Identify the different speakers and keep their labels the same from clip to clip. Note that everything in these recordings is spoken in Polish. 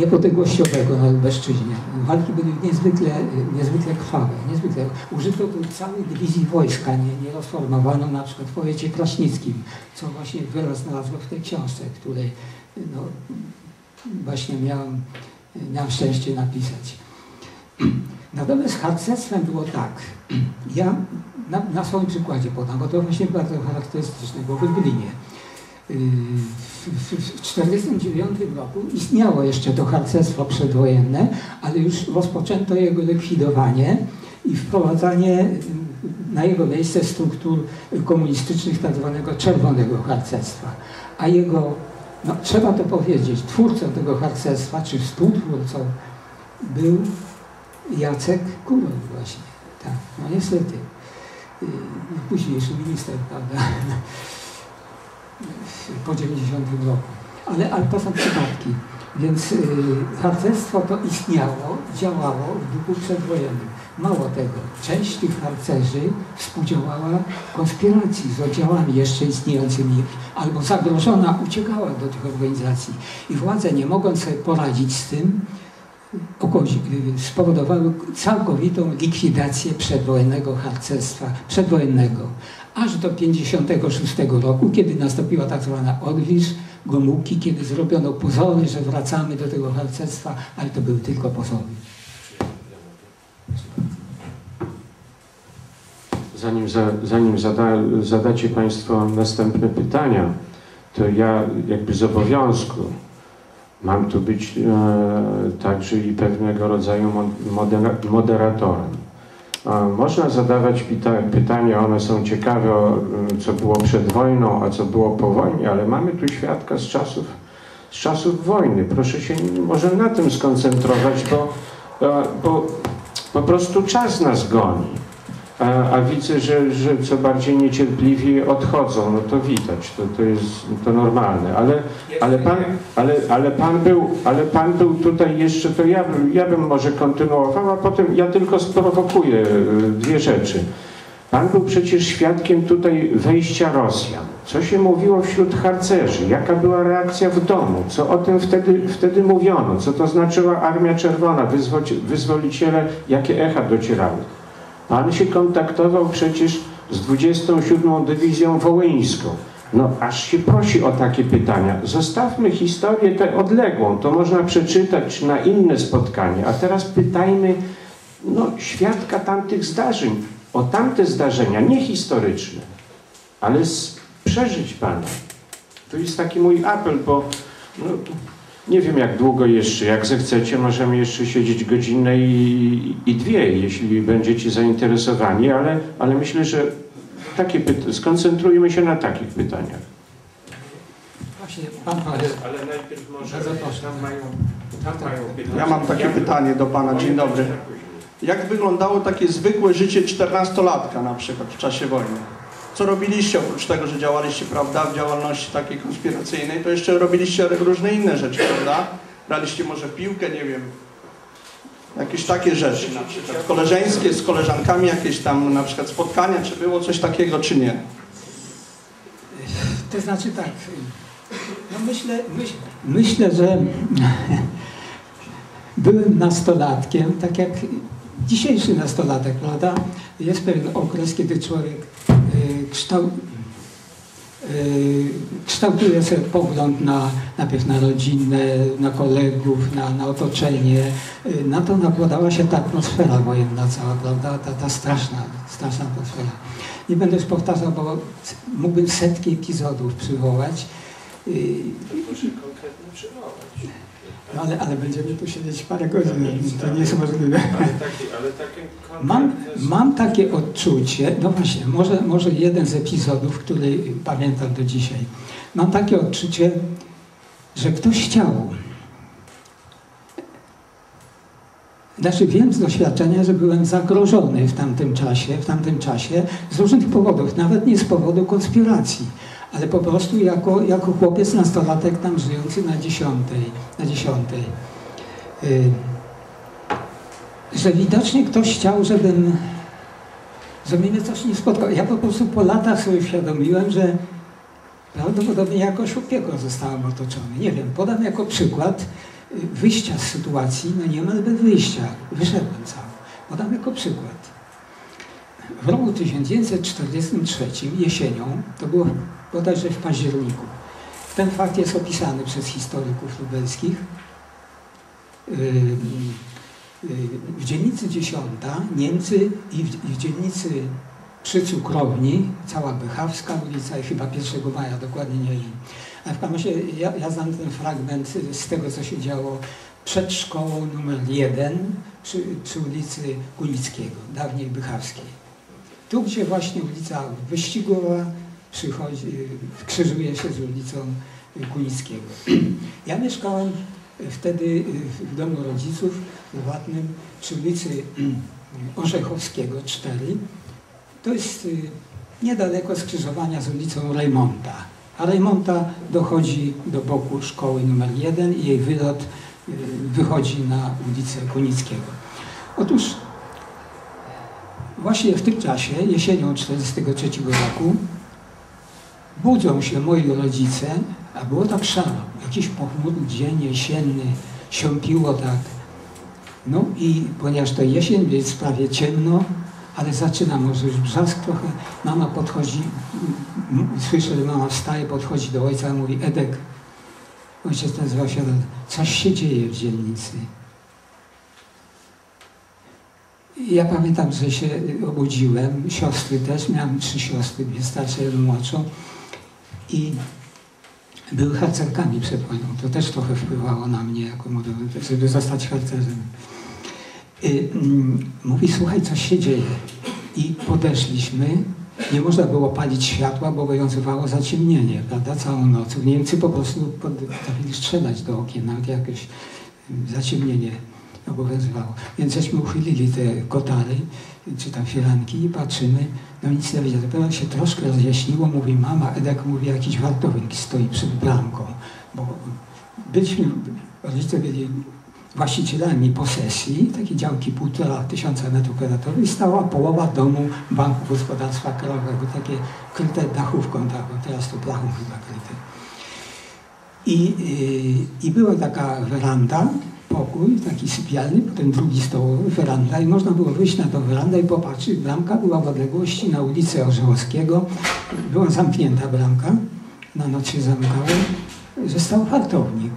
Speaker 1: niepodległościowego na Lubelszczyźnie. Walki były niezwykle, niezwykle krwawe, niezwykle. Użyto całej dywizji wojska, nie, nie na przykład w powiecie kraśnickim, co właśnie wyraz znalazło w tej książce, której no, właśnie miałem, miałem szczęście napisać. Natomiast harcerstwem było tak. Ja na, na swoim przykładzie podam, bo to właśnie bardzo charakterystyczne, bo w Lublinie w 1949 roku istniało jeszcze to harcerstwo przedwojenne, ale już rozpoczęto jego likwidowanie i wprowadzanie na jego miejsce struktur komunistycznych tak zwanego czerwonego harcerstwa. A jego, no, trzeba to powiedzieć, twórcą tego harcerstwa, czy współtwórcą był Jacek Kuroń właśnie. Tak, no niestety. Późniejszy minister, prawda? po 90 roku. Ale, ale to są przypadki. Więc y, harcerstwo to istniało, działało w duchu przedwojennym. Mało tego, część tych harcerzy współdziałała konspiracji z oddziałami jeszcze istniejącymi, albo zagrożona uciekała do tych organizacji. I władze, nie mogąc sobie poradzić z tym, spowodowały całkowitą likwidację przedwojennego harcerstwa, przedwojennego aż do 1956 roku, kiedy nastąpiła tak zwana odwilż Gomułki, kiedy zrobiono pozory, że wracamy do tego harcerstwa, ale to były tylko pozory.
Speaker 2: Zanim, za, zanim zada, zadacie Państwo następne pytania, to ja jakby z obowiązku mam tu być e, także i pewnego rodzaju moderatorem. Można zadawać pytania, one są ciekawe, co było przed wojną, a co było po wojnie, ale mamy tu świadka z czasów, z czasów wojny. Proszę się może na tym skoncentrować, bo, bo po prostu czas nas goni. A, a widzę, że, że co bardziej niecierpliwi odchodzą, no to widać, to, to jest to normalne. Ale, ale, pan, ale, ale, pan był, ale pan był tutaj jeszcze, to ja, ja bym może kontynuował, a potem ja tylko sprowokuję e, dwie rzeczy. Pan był przecież świadkiem tutaj wejścia Rosjan. Co się mówiło wśród harcerzy? Jaka była reakcja w domu? Co o tym wtedy, wtedy mówiono? Co to znaczyła Armia Czerwona, wyzwoliciele, jakie echa docierały? Pan się kontaktował przecież z 27. Dywizją Wołyńską. No aż się prosi o takie pytania. Zostawmy historię tę odległą, to można przeczytać na inne spotkanie. A teraz pytajmy no, świadka tamtych zdarzeń, o tamte zdarzenia, nie historyczne, ale z przeżyć Pana. To jest taki mój apel, bo no, nie wiem jak długo jeszcze, jak zechcecie, możemy jeszcze siedzieć godzinę i, i dwie, jeśli będziecie zainteresowani, ale, ale myślę, że takie skoncentrujmy się na takich pytaniach.
Speaker 1: Właśnie, pan
Speaker 2: ale, ale najpierw może tam mają,
Speaker 3: tam mają pytanie. Ja mam takie pytanie do pana. Dzień dobry. Jak wyglądało takie zwykłe życie czternastolatka na przykład w czasie wojny? Co robiliście, oprócz tego, że działaliście, prawda, w działalności takiej konspiracyjnej, to jeszcze robiliście różne inne rzeczy, prawda? Graliście może piłkę, nie wiem, jakieś takie rzeczy, na przykład koleżeńskie, z koleżankami jakieś tam na przykład spotkania, czy było coś takiego, czy nie?
Speaker 1: To znaczy tak, no myślę, myśl, myślę, że byłem nastolatkiem, tak jak dzisiejszy nastolatek, prawda? Jest pewien okres, kiedy człowiek kształt, y, kształtuje sobie pogląd na, najpierw na rodzinę, na kolegów, na, na otoczenie. Y, na to nakładała się ta atmosfera wojenna cała, prawda? Ta, ta straszna, straszna atmosfera. Nie będę już powtarzał, bo mógłbym setki epizodów przywołać.
Speaker 2: Proszę konkretnie przywołać.
Speaker 1: No ale, ale będziemy tu siedzieć parę godzin, to nie jest możliwe.
Speaker 2: Ale ale
Speaker 1: mam, mam takie odczucie, no właśnie, może, może jeden z epizodów, który pamiętam do dzisiaj. Mam takie odczucie, że ktoś chciał. Znaczy wiem z doświadczenia, że byłem zagrożony w tamtym czasie, w tamtym czasie z różnych powodów, nawet nie z powodu konspiracji ale po prostu jako, jako chłopiec, nastolatek tam żyjący na dziesiątej, na dziesiątej. Yy, że widocznie ktoś chciał, żebym, żeby mnie coś nie spotkało. Ja po prostu po latach sobie uświadomiłem, że prawdopodobnie jakoś opieką zostałem otoczony. Nie wiem, podam jako przykład. wyjścia z sytuacji, no niemal bez wyjścia. Wyszedłem cały. Podam jako przykład. W roku 1943, jesienią, to było bodajże w październiku, ten fakt jest opisany przez historyków lubelskich. W dzielnicy Dziesiąta Niemcy i w, dzielnicy przy Cukrowni, cała Bychawska ulica i chyba 1 maja, dokładnie nie wiem. W każdym ja, ja znam ten fragment z tego, co się działo przed szkołą numer 1 przy, przy ulicy Kulickiego, dawniej Bychawskiej. Tu, gdzie właśnie ulica Wyścigowa przychodzi, krzyżuje się z ulicą Kunickiego. Ja mieszkałem wtedy w domu rodziców prywatnym przy ulicy Orzechowskiego 4. To jest niedaleko skrzyżowania z ulicą Rejmonta. A Rejmonta dochodzi do boku szkoły numer 1 i jej wylot wychodzi na ulicę Kunickiego. Otóż właśnie w tym czasie, jesienią 1943 roku, budzą się moi rodzice, a było tak szaro, jakiś pochmurny dzień jesienny, siąpiło tak. No i ponieważ to jesień, jest prawie ciemno, ale zaczyna może już brzask trochę, mama podchodzi, słyszę, że mama wstaje, podchodzi do ojca i mówi, Edek, ojciec nazywał się, coś się dzieje w dzielnicy. Ja pamiętam, że się obudziłem, siostry też, miałem trzy siostry, dwie starsze, jedną młodszą i były harcerkami przed wojną. To też trochę wpływało na mnie, jako młodego, żeby zostać harcerzem. Mówi, słuchaj, coś się dzieje. I podeszliśmy, nie można było palić światła, bo obowiązywało zaciemnienie, prawda, całą noc. Niemcy po prostu potrafili strzelać do okien, nawet jakieś zaciemnienie obowiązywało. Więc żeśmy uchylili te kotary, czy tam firanki i patrzymy, no nic nie widzę. Dopiero się troszkę rozjaśniło, mówi mama, Edek mówi, jakiś wartownik stoi przed bramką, bo byliśmy, rodzice byli właścicielami posesji, takiej działki półtora tysiąca metrów kwadratowych stała połowa domu Banku Gospodarstwa Krajowego, takie kryte dachówką taką, teraz to blachą chyba kryte. I, i, I była taka weranda, pokój, taki sypialny, potem drugi stołowy, weranda i można było wyjść na tą werandę i popatrzeć. Bramka była w odległości na ulicy Orzechowskiego. Była zamknięta bramka, na noc się zamykało, że stał fartownik.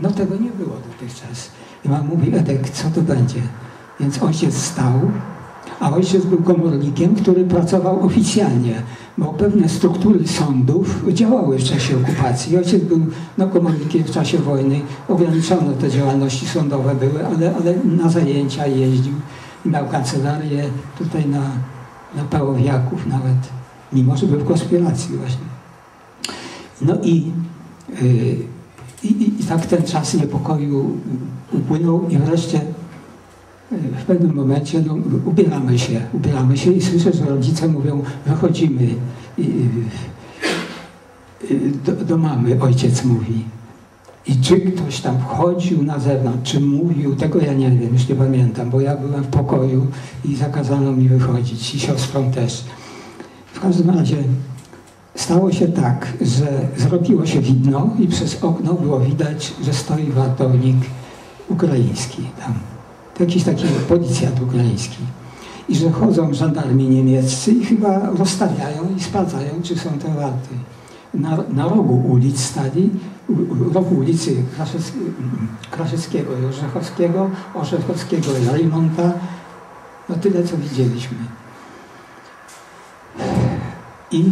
Speaker 1: No tego nie było dotychczas. I mam mówi, Edek, co to będzie? Więc ojciec stał, a ojciec był komornikiem, który pracował oficjalnie, bo pewne struktury sądów działały w czasie okupacji. Ojciec był no, komornikiem w czasie wojny, ograniczono te działalności sądowe były, ale, ale na zajęcia jeździł miał kancelarię tutaj na, na Pałowiaków nawet, mimo że był w konspiracji właśnie. No i, yy, i, i tak ten czas niepokoju upłynął i wreszcie w pewnym momencie no, ubieramy się, ubieramy się i słyszę, że rodzice mówią, wychodzimy do, do mamy, ojciec mówi. I czy ktoś tam wchodził na zewnątrz, czy mówił, tego ja nie wiem, już nie pamiętam, bo ja byłem w pokoju i zakazano mi wychodzić i siostrą też. W każdym razie stało się tak, że zrobiło się widno i przez okno było widać, że stoi wartownik ukraiński tam jakiś taki policjant ukraiński. I że chodzą żandarmi niemieccy i chyba rozstawiają i sprawdzają, czy są te warty. Na, na rogu ulic stali, rogu ulicy Kraszewskiego i Orzechowskiego, Orzechowskiego Rejmonta. No tyle, co widzieliśmy. I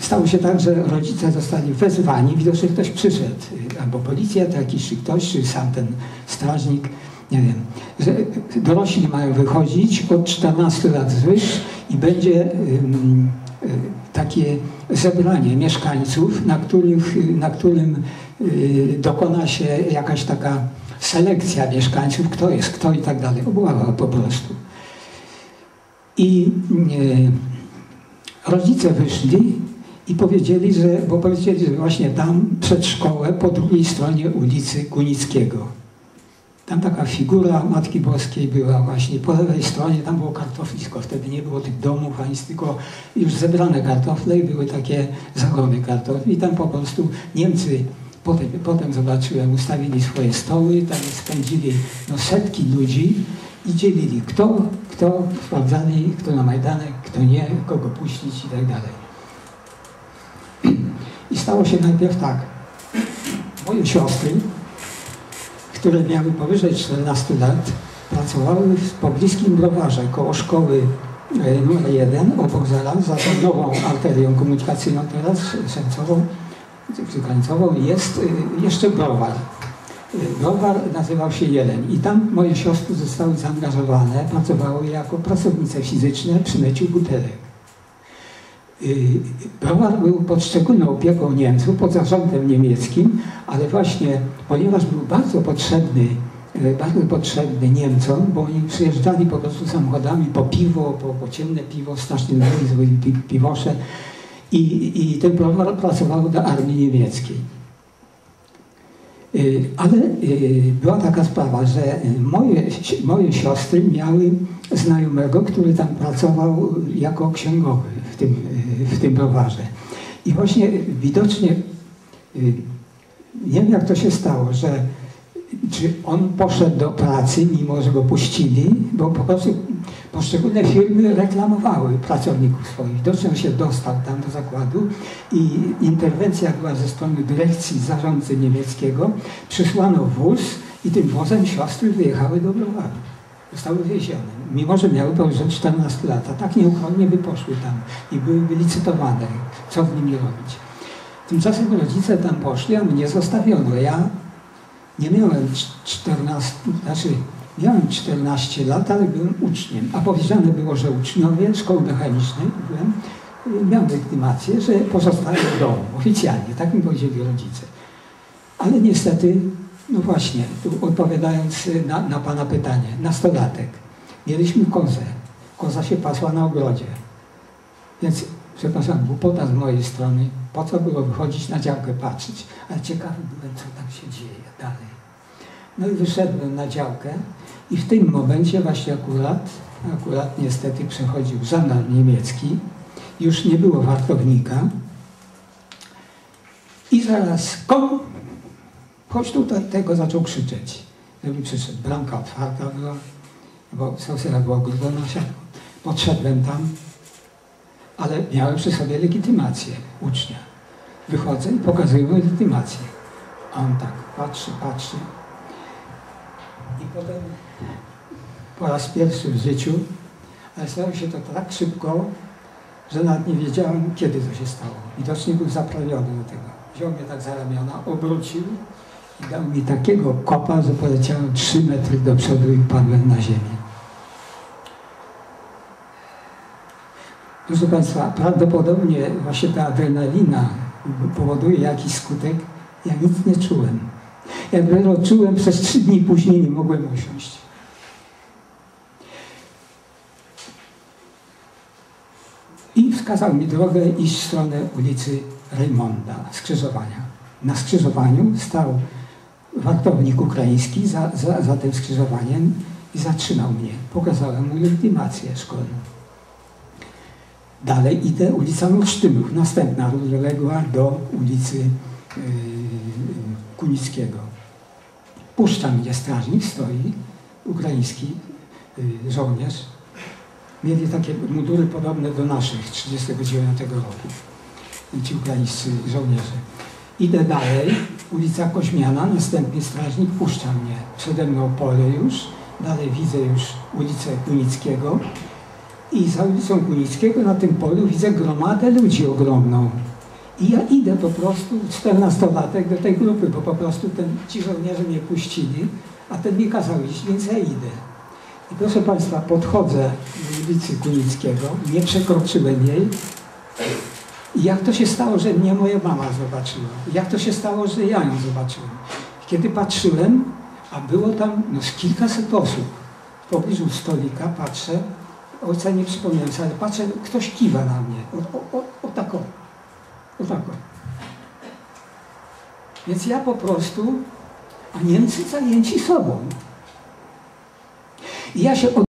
Speaker 1: stało się tak, że rodzice zostali wezwani, widocznie ktoś przyszedł, albo policja, to jakiś czy ktoś, czy sam ten strażnik, nie wiem, że dorośli mają wychodzić od 14 lat zwyż i będzie takie zebranie mieszkańców, na, których, na którym y, dokona się jakaś taka selekcja mieszkańców, kto jest kto i tak dalej, obława po prostu. I y, rodzice wyszli i powiedzieli, że, bo powiedzieli, że właśnie tam przed szkołę, po drugiej stronie ulicy Kunickiego. Tam taka figura Matki Boskiej była właśnie po lewej stronie, tam było kartoflisko, wtedy nie było tych domów, ani tylko już zebrane kartofle i były takie zagony kartofli. I tam po prostu Niemcy Potem, potem zobaczyłem, ustawili swoje stoły, tam spędzili no, setki ludzi i dzielili, kto, kto sprawdzany, kto na Majdanek, kto nie, kogo puścić i tak dalej. I stało się najpierw tak. Moje siostry, które miały powyżej 14 lat, pracowały w pobliskim browarze koło szkoły e, numer 1 obok zaraz, za tą nową arterią komunikacyjną teraz, Sęcową, Krańcową, jest y, jeszcze browar. Browar nazywał się Jeleń i tam moje siostry zostały zaangażowane, pracowały jako pracownice fizyczne przy myciu butelek. Y, Browar był pod szczególną opieką Niemców, pod zarządem niemieckim, ale właśnie ponieważ był bardzo potrzebny, y, bardzo potrzebny Niemcom, bo oni przyjeżdżali po prostu samochodami po piwo, po, po ciemne piwo, strasznie byli pi, piwosze i, i ten browar pracował do armii niemieckiej. Y, Ale y, była taka sprawa, że moje, moje siostry miały znajomego, który tam pracował jako księgowy w tym, y, w tym browarze. I właśnie widocznie, y, nie wiem jak to się stało, że czy on poszedł do pracy, mimo że go puścili, bo po prostu poszczególne firmy reklamowały pracowników swoich. On się dostał tam do zakładu i interwencja była ze strony dyrekcji zarządcy niemieckiego. Przysłano wóz i tym wozem siostry wyjechały do Browaru. Zostały wiezione, mimo że miały powyżej 14 lat. A tak nieuchronnie by poszły tam i były licytowane, co z nimi robić. Tymczasem rodzice tam poszli, a mnie zostawiono. Ja nie miałem 14, znaczy miałem 14 lat, ale byłem uczniem. A powiedziane było, że uczniowie szkoły mechanicznej byłem, y, miałem legitymację, że pozostaję w domu oficjalnie. Tak mi powiedzieli rodzice. Ale niestety, no właśnie, tu odpowiadając na, na Pana pytanie, nastolatek. Mieliśmy kozę. Koza się pasła na ogrodzie. Więc, przepraszam, głupota z mojej strony. Po co było wychodzić na działkę patrzeć? Ale ciekawy byłem, co tam się dzieje dalej. No i wyszedłem na działkę i w tym momencie właśnie akurat, akurat niestety przechodził żandarm niemiecki. Już nie było wartownika. I zaraz kom, chodź tutaj, tego zaczął krzyczeć. Żeby przyszedł. Bramka otwarta była, bo sosera była grubo na siatku. Podszedłem tam, ale miałem przy sobie legitymację ucznia. Wychodzę i pokazuję mu legitymację. A on tak patrzy, patrzy. I potem po raz pierwszy w życiu, ale stało się to tak szybko, że nawet nie wiedziałem, kiedy to się stało. Widocznie był zaprawiony do tego. Wziął mnie tak za ramiona, obrócił i dał mi takiego kopa, że poleciałem 3 metry do przodu i padłem na ziemię. Proszę Państwa, prawdopodobnie właśnie ta adrenalina powoduje jakiś skutek. Ja nic nie czułem. Jak dopiero czułem, przez trzy dni później nie mogłem usiąść. I wskazał mi drogę iść w stronę ulicy Reymonda, skrzyżowania. Na skrzyżowaniu stał wartownik ukraiński za, za, za tym skrzyżowaniem i zatrzymał mnie. Pokazałem mu legitymację szkolną. Dalej idę ulicą Olsztynów, następna równoległa do ulicy yy, Kunickiego. Puszcza mnie strażnik, stoi, ukraiński yy, żołnierz. Mieli takie mundury podobne do naszych 1939 roku, ci ukraińscy żołnierze. Idę dalej, ulica Koźmiana, następnie strażnik puszcza mnie. Przede mną pole już, dalej widzę już ulicę Kunickiego, i za ulicą Kunickiego na tym polu widzę gromadę ludzi ogromną. I ja idę po prostu, 14-latek, do tej grupy, bo po prostu ten, ci żołnierze mnie puścili, a ten mi kazał iść, więc ja idę. I proszę Państwa, podchodzę do ulicy Kunickiego, nie przekroczyłem jej. I jak to się stało, że mnie moja mama zobaczyła? Jak to się stało, że ja ją zobaczyłem? Kiedy patrzyłem, a było tam no, kilkaset osób w pobliżu stolika, patrzę, ojca nie przypomniałem sobie, ale patrzę, ktoś kiwa na mnie. O, o, o, o tako. O tako. Więc ja po prostu, a Niemcy zajęci sobą. I ja się